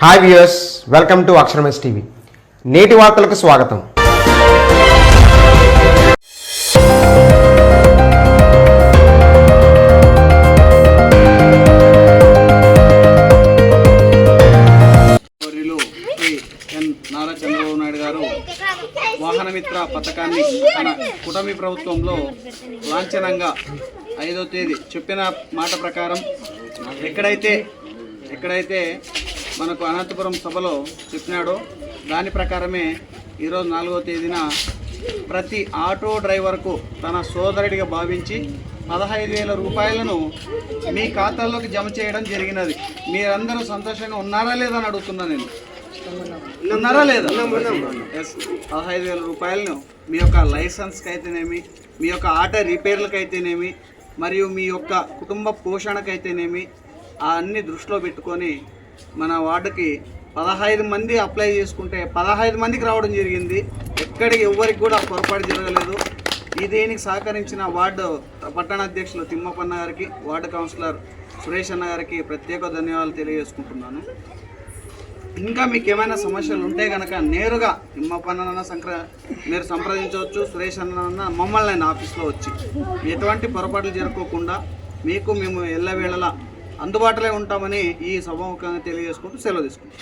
Hi viewers welcome to అక్షరమస్ TV. నేటి వార్తలకు స్వాగతం. నారా చంద్రబాబు నాయుడు గారు వాహనమిత్ర పథకాన్ని తన కుటమి ప్రభుత్వంలో లాంఛనంగా ఐదో తేదీ చెప్పిన మాట ప్రకారం ఎక్కడైతే ఎక్కడైతే మనకు అనంతపురం సభలో చెప్పినాడో. దాని ప్రకారమే ఈరోజు నాలుగో తేదీన ప్రతి ఆటో డ్రైవర్కు తన సోదరుడిగా భావించి పదహైదు వేల రూపాయలను మీ ఖాతాల్లోకి జమ చేయడం జరిగినది. మీరందరూ సంతోషంగా ఉన్నారా లేదా అని అడుగుతున్నా నేను. ఉన్నారా లేదా? ఎస్ పదహైదు వేల రూపాయలను మీ యొక్క లైసెన్స్కి అయితేనేమి మీ యొక్క ఆటో రిపేర్లకు అయితేనేమి మరియు మీ యొక్క కుటుంబ పోషణకైతేనేమి అన్ని దృష్టిలో పెట్టుకొని మన వార్డుకి పదహైదు మంది అప్లై చేసుకుంటే పదహైదు మందికి రావడం జరిగింది. ఎక్కడికి ఎవరికి కూడా పొరపాటు జరగలేదు. ఈ దీనికి సహకరించిన వార్డు పట్టణ అధ్యక్షులు తిమ్మపన్న గారికి వార్డు కౌన్సిలర్ సురేష్ అన్న గారికి ప్రత్యేక ధన్యవాదాలు తెలియజేసుకుంటున్నాను. ఇంకా మీకు ఏమైనా సమస్యలు ఉంటే కనుక నేరుగా తిమ్మపన్న సంక్ర మీరు సంప్రదించవచ్చు. సురేష్ అన్న మమ్మల్ని ఆయన ఆఫీస్లో వచ్చి. ఎటువంటి పొరపాట్లు జరగకుండా మీకు మేము ఎల్లవేళలా అందుబాటులో ఉంటామని ఈ సభాముఖంగా తెలియజేసుకుంటూ సెలవు తీసుకుంటాం